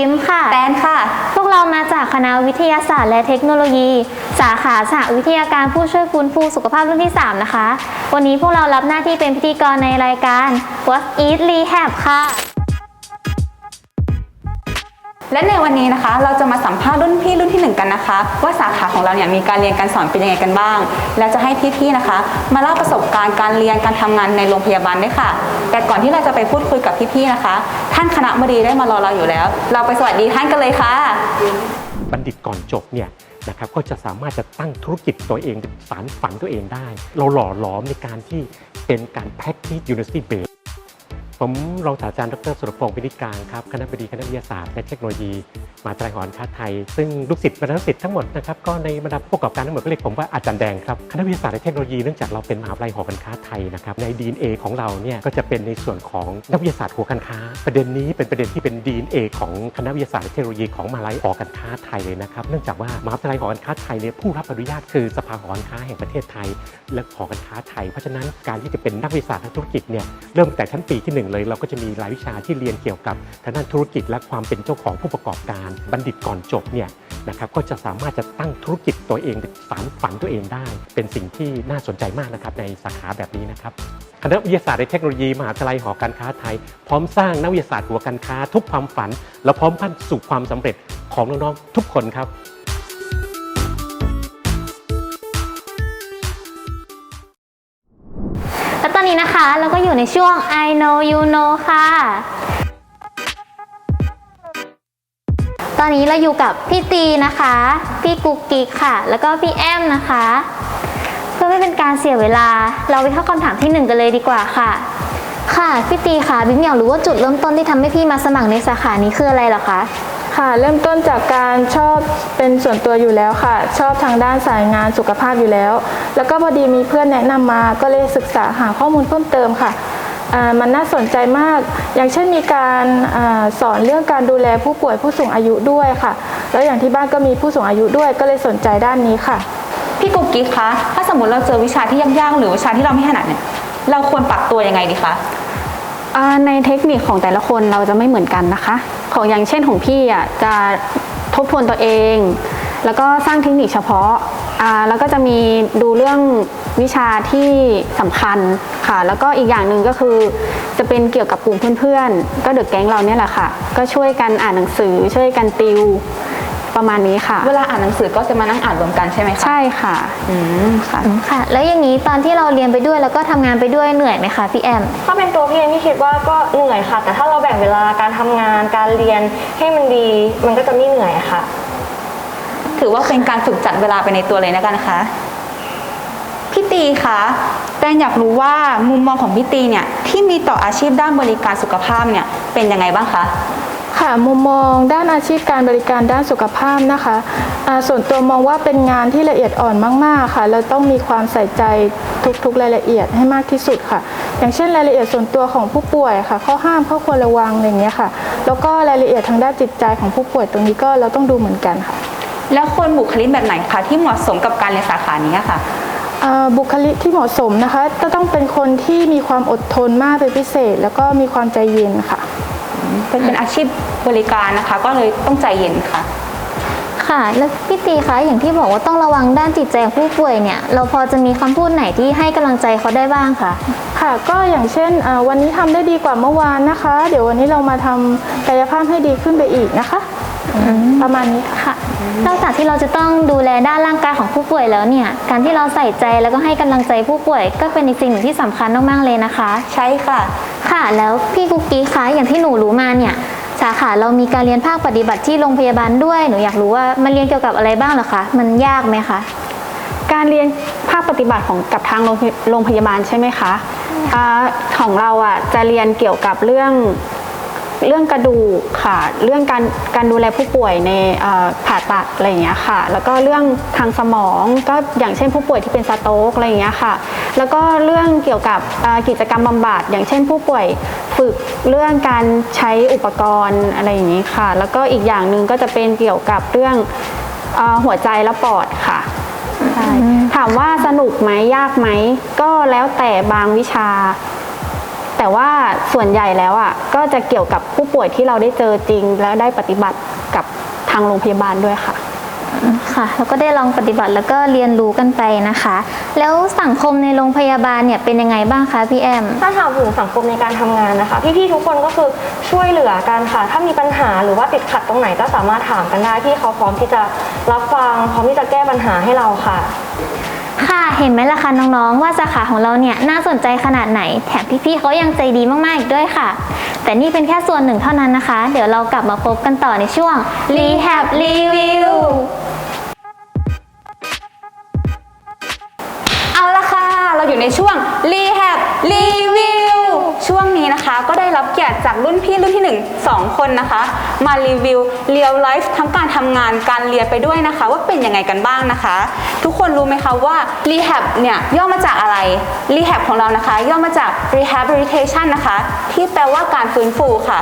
ยิ้มค่ะ แตนค่ะ พวกเรามาจากคณะวิทยาศาสตร์และเทคโนโลยี สาขาสหวิทยาการผู้ช่วยฟื้นฟูสุขภาพรุ่นที่ 3 นะคะ วันนี้พวกเรารับหน้าที่เป็นพิธีกรในรายการ What Eat Rehab ค่ะ และในวันนี้นะคะเราจะมาสัมภาษณ์รุ่นพี่รุ่นที่หนึ่งกันนะคะ ว่าสาขาของเราเนี่ยมีการเรียนการสอนเป็นยังไงกันบ้าง และจะให้พี่ๆนะคะ มาเล่าประสบการณ์การเรียนการทำงานในโรงพยาบาลด้วยค่ะ แต่ก่อนที่เราจะไปพูดคุยกับพี่ๆนะคะ ท่านคณะบดีได้มารอเราอยู่แล้ว เราไปสวัสดีท่านกันเลยค่ะ บัณฑิตก่อนจบเนี่ยนะครับก็จะสามารถจะตั้งธุรกิจตัวเองสารฝันตัวเองได้ เราหล่อหลอมในการที่เป็นการ practice university base ผมรองศาสตราจารย์ดรสุรพงศ์พินิจการครับคณะบดีคณะวิทยาศาสตร์และเทคโนโลยีมหาวิทยาลัยหอการค้าไทย ซึ่งลูกศิษย์บรรดาลูกศิษย์ทั้งหมดนะครับก็ในบรรดาผู้ประกอบการทั้งหมดก็เรียกผมว่าอาจารย์แดงครับคณะวิทยาศาสตร์และเทคโนโลยีเนื่องจากเราเป็นมหาวิทยาลัยหอการค้าไทยนะครับใน DNA ของเราเนี่ยก็จะเป็นในส่วนของนักวิทยาศาสตร์หัวการค้า ประเด็นนี้เป็นประเด็นที่เป็น DNA ของคณะวิทยาศาสตร์และเทคโนโลยีของมหาวิทยาลัยหอการค้าไทยเลยนะครับเนื่องจากว่ามหาวิทยาลัยหอการค้าไทยเนี่ยผู้รับอนุญาตคือสภาหอการค้าแห่งประเทศไทย และหอการค้าไทย เพราะฉะนั้นการที่จะเป็นนักวิทยาศาสตร์ทางธุรกิจเนี่ยเริ่มแต่ชั้นปีที่หนึ่งเลย เราก็จะมีรายวิชาที่เรียนเกี่ยวกับทางด้านธุรกิจ และความเป็นเจ้าของผู้ประกอบการบัณฑิตก่อนจบเนี่ยนะครับก็จะสามารถจะตั้งธุรกิจตัวเองสารฝันตัวเองได้ เป็นสิ่งที่น่าสนใจมากนะครับในสาขาแบบนี้นะครับคณะวิทยาศาสตร์และเทคโนโลยีมหาวิทยาลัยหอการค้าไทย พร้อมสร้างนักวิทยาศาสตร์หัวการค้า ทุกความฝัน และพร้อมพันสู่ความสำเร็จของน้องๆทุกคนครับและตอนนี้นะคะเราก็อยู่ในช่วง I know you know ค่ะ ตอนนี้เราอยู่กับพี่ตีนะคะ พี่กุ๊กกิ๊กค่ะ แล้วก็พี่แอมนะคะ เพื่อไม่เป็นการเสียเวลา เราไปเข้าคำถามที่หนึ่งกันเลยดีกว่าค่ะ ค่ะพี่ตีค่ะบิ๊กอยากรู้ว่าจุดเริ่มต้นที่ทำให้พี่มาสมัครในสาขานี้คืออะไรหรอคะค่ะเริ่มต้นจากการชอบเป็นส่วนตัวอยู่แล้วค่ะ ชอบทางด้านสายงานสุขภาพอยู่แล้ว แล้วก็พอดีมีเพื่อนแนะนำมาก็เลยศึกษาหาข้อมูลเพิ่มเติมค่ะ มันน่าสนใจมาก อย่างเช่นมีการอาสอนเรื่องการดูแลผู้ป่วยผู้สูงอายุด้วยค่ะ แล้วอย่างที่บ้านก็มีผู้สูงอายุด้วยก็เลยสนใจด้านนี้ค่ะ พี่กุ๊กกิ๊กคะถ้าสมมติเราเจอวิชาที่ยากๆหรือวิชาที่เราไม่ถนัดเนี่ยเราควรปรับตัวยังไงดีคะอ่าในเทคนิคของแต่ละคนเราจะไม่เหมือนกันนะคะ ของอย่างเช่นของพี่อะจะทบทวนตัวเอง แล้วก็สร้างเทคนิคเฉพาะอ่า แล้วก็จะมีดูเรื่องวิชาที่สำคัญค่ะ แล้วก็อีกอย่างหนึ่งก็คือ จะเป็นเกี่ยวกับกลุ่มเพื่อนๆ ก็เดอะแก๊งเราเนี่ยแหละค่ะ ก็ช่วยกันอ่านหนังสือ ช่วยกันติวประมาณนี้ค่ะ เวลาอ่านหนังสือก็จะมานั่งอ่านรวมกันใช่ไหมคะใช่ค่ะอืมค่ะอืมค่ะ แล้วอย่างนี้ตอนที่เราเรียนไปด้วยแล้วก็ทำงานไปด้วยเหนื่อยไหมคะพี่แอม ถ้าเป็นตัวพี่เองพี่คิดว่าก็เหนื่อยค่ะ แต่ถ้าเราแบ่งเวลาการทำงานการเรียนให้มันดี มันก็จะไม่เหนื่อยค่ะ ถือว่าเป็นการฝึกจัดเวลาไปในตัวเลยนะกันนะคะพี่ตีคะแตนอยากรู้ว่ามุมมองของพี่ตีเนี่ยที่มีต่ออาชีพด้านบริการสุขภาพเนี่ยเป็นยังไงบ้างคะค่ะมุมมองด้านอาชีพการบริการด้านสุขภาพนะคะส่วนตัวมองว่าเป็นงานที่ละเอียดอ่อนมาก ๆ ค่ะ เราต้องมีความใส่ใจทุกๆรายละเอียดให้มากที่สุดค่ะ อย่างเช่นรายละเอียดส่วนตัวของผู้ป่วยค่ะ ข้อห้ามข้อควรระวังอะไรอย่างเงี้ยค่ะ แล้วก็รายละเอียดทางด้านจิตใจของผู้ป่วยตรงนี้ก็เราต้องดูเหมือนกันค่ะ แล้วคนบุคลิกแบบไหนคะที่เหมาะสมกับการเรียนสาขานี้ค่ะ อ่าบุคลิกที่เหมาะสมนะคะจะต้องเป็นคนที่มีความอดทนมากเป็นพิเศษ แล้วก็มีความใจเย็นค่ะ เป็นเป็นอาชีพบริการนะคะ ก็เลยต้องใจเย็นค่ะ ค่ะ แล้วพี่ตีคะอย่างที่บอกว่าต้องระวังด้านจิตใจของผู้ป่วยเนี่ย เราพอจะมีคำพูดไหนที่ให้กำลังใจเขาได้บ้างคะค่ะก็อย่างเช่นอ่าวันนี้ทำได้ดีกว่าเมื่อวานนะคะ เดี๋ยววันนี้เรามาทำกายภาพให้ดีขึ้นไปอีกนะคะ ประมาณนี้ค่ะ ค่ะ นอกจากที่เราจะต้องดูแลด้านร่างกายของผู้ป่วยแล้วเนี่ย การที่เราใส่ใจแล้วก็ให้กำลังใจผู้ป่วย ก็เป็นอีกสิ่งหนึ่งที่สำคัญมากๆเลยนะคะ ใช่ค่ะ ค่ะแล้วพี่กุ๊กกี้คะอย่างที่หนูรู้มาเนี่ยสาขาเรามีการเรียนภาคปฏิบัติที่โรงพยาบาลด้วยหนูอยากรู้ว่ามันเรียนเกี่ยวกับอะไรบ้างเหรอคะมันยากไหมคะการเรียนภาคปฏิบัติของกับทางโรงพยโรงพยาบาลใช่ไหมคะอาของเราอะจะเรียนเกี่ยวกับเรื่อง เรื่องกระดูกค่ะ เรื่องการการดูแลผู้ป่วยในผ่าตัดอะไรอย่างเงี้ยค่ะ แล้วก็เรื่องทางสมองก็อย่างเช่นผู้ป่วยที่เป็นสโตรกอะไรอย่างเงี้ยค่ะ แล้วก็เรื่องเกี่ยวกับกิจกรรมบำบัดอย่างเช่นผู้ป่วยฝึกเรื่องการใช้อุปกรณ์อะไรอย่างนี้ค่ะ แล้วก็อีกอย่างหนึ่งก็จะเป็นเกี่ยวกับเรื่องอหัวใจและปอดค่ะใช่ถามว่าสนุกไหมยากไหมก็แล้วแต่บางวิชา แต่ว่าส่วนใหญ่แล้วอะก็จะเกี่ยวกับผู้ป่วยที่เราได้เจอจริง แล้วได้ปฏิบัติกับทางโรงพยาบาลด้วยค่ะ ค่ะแล้วก็ได้ลองปฏิบัติแล้วก็เรียนรู้กันไปนะคะ แล้วสังคมในโรงพยาบาลเนี่ยเป็นยังไงบ้างคะพี่แอม ถ้าถามถึงสังคมในการทำงานนะคะ พี่ๆทุกคนก็คือช่วยเหลือกันค่ะ ถ้ามีปัญหาหรือว่าติดขัดตรงไหนก็สามารถถามกันได้พี่เขาพร้อมที่จะรับฟังพร้อมที่จะแก้ปัญหาให้เราค่ะ ค่ะเห็นไหมล่ะคะน้องๆ ว่าสาขาของเราเนี่ยน่าสนใจขนาดไหน แถมพี่ๆเขายังใจดีมากๆอีกด้วยค่ะ แต่นี่เป็นแค่ส่วนหนึ่งเท่านั้นนะคะ เดี๋ยวเรากลับมาพบกันต่อในช่วง Rehab Review เอาละค่ะ เราอยู่ในช่วง Rehab Review ช่วง นะคะ ก็ได้รับเกียรติจากรุ่นพี่รุ่นที่ 1 2 คนนะคะ มารีวิว Real Life ทั้งการทำงานการเรียนไปด้วยนะคะ ว่าเป็นยังไงกันบ้างนะคะ ทุกคนรู้ไหมคะว่า Rehab เนี่ยย่อมาจากอะไร Rehab ของเรานะคะ ย่อมาจาก Rehabilitation นะคะ ที่แปลว่าการฟื้นฟูค่ะ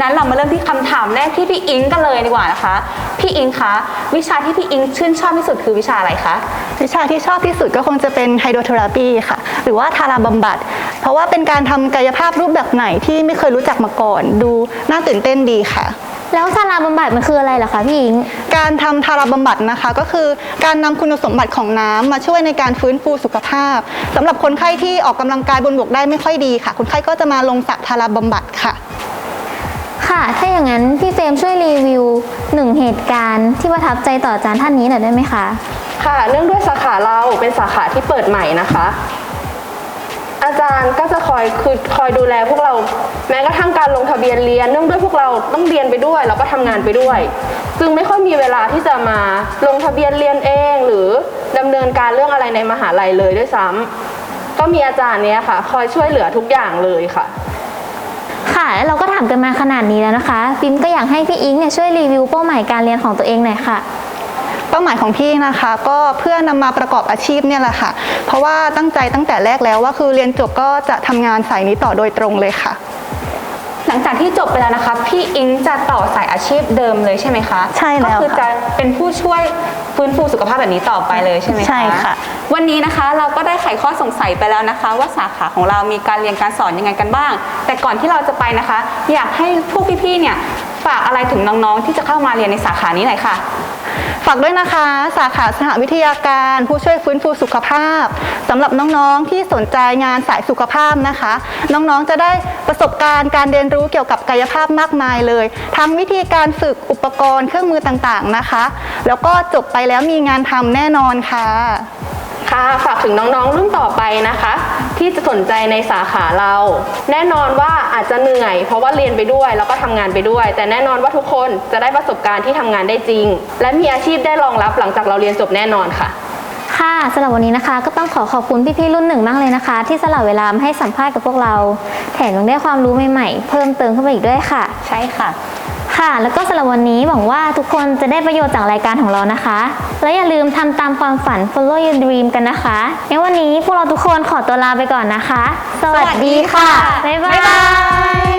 นั้นเรามาเริ่มที่คำถามแรกที่พี่อิงกันเลยดีกว่านะคะ พี่อิงคะวิชาที่พี่อิงชื่นชอบที่สุดคือวิชาอะไรคะวิชาที่ชอบที่สุดก็คงจะเป็นไฮโดรเทอราปีค่ะ หรือว่าทาราบำบัด เพราะว่าเป็นการทำกายภาพรูปแบบใหม่ที่ไม่เคยรู้จักมาก่อน ดูน่าตื่นเต้นดีค่ะ แล้วทาราบำบัดมันคืออะไรเหรอคะพี่หญิง การทำทาราบำบัดนะคะก็คือการนำคุณสมบัติของน้ำมาช่วยในการฟื้นฟูสุขภาพสำหรับคนไข้ที่ออกกำลังกายบนบกได้ไม่ค่อยดีค่ะ คนไข้ก็จะมาลงสระทาราบำบัดค่ะ ค่ะ ถ้าอย่างนั้นพี่เฟรมช่วยรีวิวหนึ่งเหตุการณ์ที่ประทับใจต่ออาจารย์ท่านนี้หน่อยได้ไหมคะ ค่ะ เนื่องด้วยสาขาเราเป็นสาขาที่เปิดใหม่นะคะ อาจารย์ก็จะคอยคือคอยดูแลพวกเรา แม้กระทั่งการลงทะเบียนเรียนเนื่องด้วยพวกเราต้องเรียนไปด้วย แล้วก็ทำงานไปด้วย จึงไม่ค่อยมีเวลาที่จะมาลงทะเบียนเรียนเอง หรือดำเนินการเรื่องอะไรในมหาลัยเลยด้วยซ้ำก็มีอาจารย์เนี้ยค่ะ คอยช่วยเหลือทุกอย่างเลยค่ะค่ะแล้วเราก็ถามกันมาขนาดนี้แล้วนะคะฟิล์มก็อยากให้พี่อิงเนี่ยช่วยรีวิวเป้าหมายการเรียนของตัวเองหน่อยค่ะ ป้าหมายของพี่นะคะ ก็เพื่อนำมาประกอบอาชีพเนี่ยแหละค่ะ เพราะว่าตั้งใจตั้งแต่แรกแล้วว่าคือเรียนจบก็จะทำงานสายนี้ต่อโดยตรงเลยค่ะ หลังจากที่จบไปแล้วนะคะ พี่อิงจะต่อสายอาชีพเดิมเลยใช่ไหมคะใช่แล้วก็คือค่ะจะเป็นผู้ช่วยฟื้นฟูสุขภาพแบบนี้ต่อไปเลยใช่ไหมคะใช่ค่ะ วันนี้นะคะเราก็ได้ไขข้อสงสัยไปแล้วนะคะ ว่าสาขาของเรามีการเรียนการสอนยังไงกันบ้าง แต่ก่อนที่เราจะไปนะคะ อยากให้พวกพี่ๆเนี่ยฝากอะไรถึงน้องๆที่จะเข้ามาเรียนในสาขานี้หน่อยค่ะ ฝากด้วยนะคะ สาขาสหวิทยาการ ผู้ช่วยฟื้นฟูสุขภาพสำหรับน้องๆที่สนใจงานสายสุขภาพนะคะ น้องๆจะได้ประสบการณ์การเรียนรู้เกี่ยวกับกายภาพมากมายเลย ทั้งวิธีการฝึกอุปกรณ์เครื่องมือต่างๆนะคะ แล้วก็จบไปแล้วมีงานทำแน่นอนค่ะ ค่ะ ฝากถึงน้องๆรุ่นต่อไปนะคะ ที่จะสนใจในสาขาเรา แน่นอนว่าอาจจะเหนื่อย เพราะว่าเรียนไปด้วยแล้วก็ทำงานไปด้วย แต่แน่นอนว่าทุกคนจะได้ประสบการณ์ที่ทำงานได้จริง และมีอาชีพได้รองรับหลังจากเราเรียนจบแน่นอนค่ะค่ะสำหรับวันนี้นะคะ ก็ต้องขอขอบคุณพี่ๆรุ่นหนึ่งมากเลยนะคะ ที่สละเวลามาให้สัมภาษณ์กับพวกเรา แถมยังได้ความรู้ใหม่ๆ เพิ่มเติมขึ้นไปอีกด้วยค่ะ ใช่ค่ะ ค่ะ แล้วก็สำหรับวันนี้หวังว่าทุกคนจะได้ประโยชน์จากรายการของเรานะคะ และอย่าลืมทำตามความฝัน follow your dream กันนะคะงั้นวัน นี้พวกเราทุกคนขอตัวลาไปก่อนนะคะ สวัสดีค่ะ บ๊ายบาย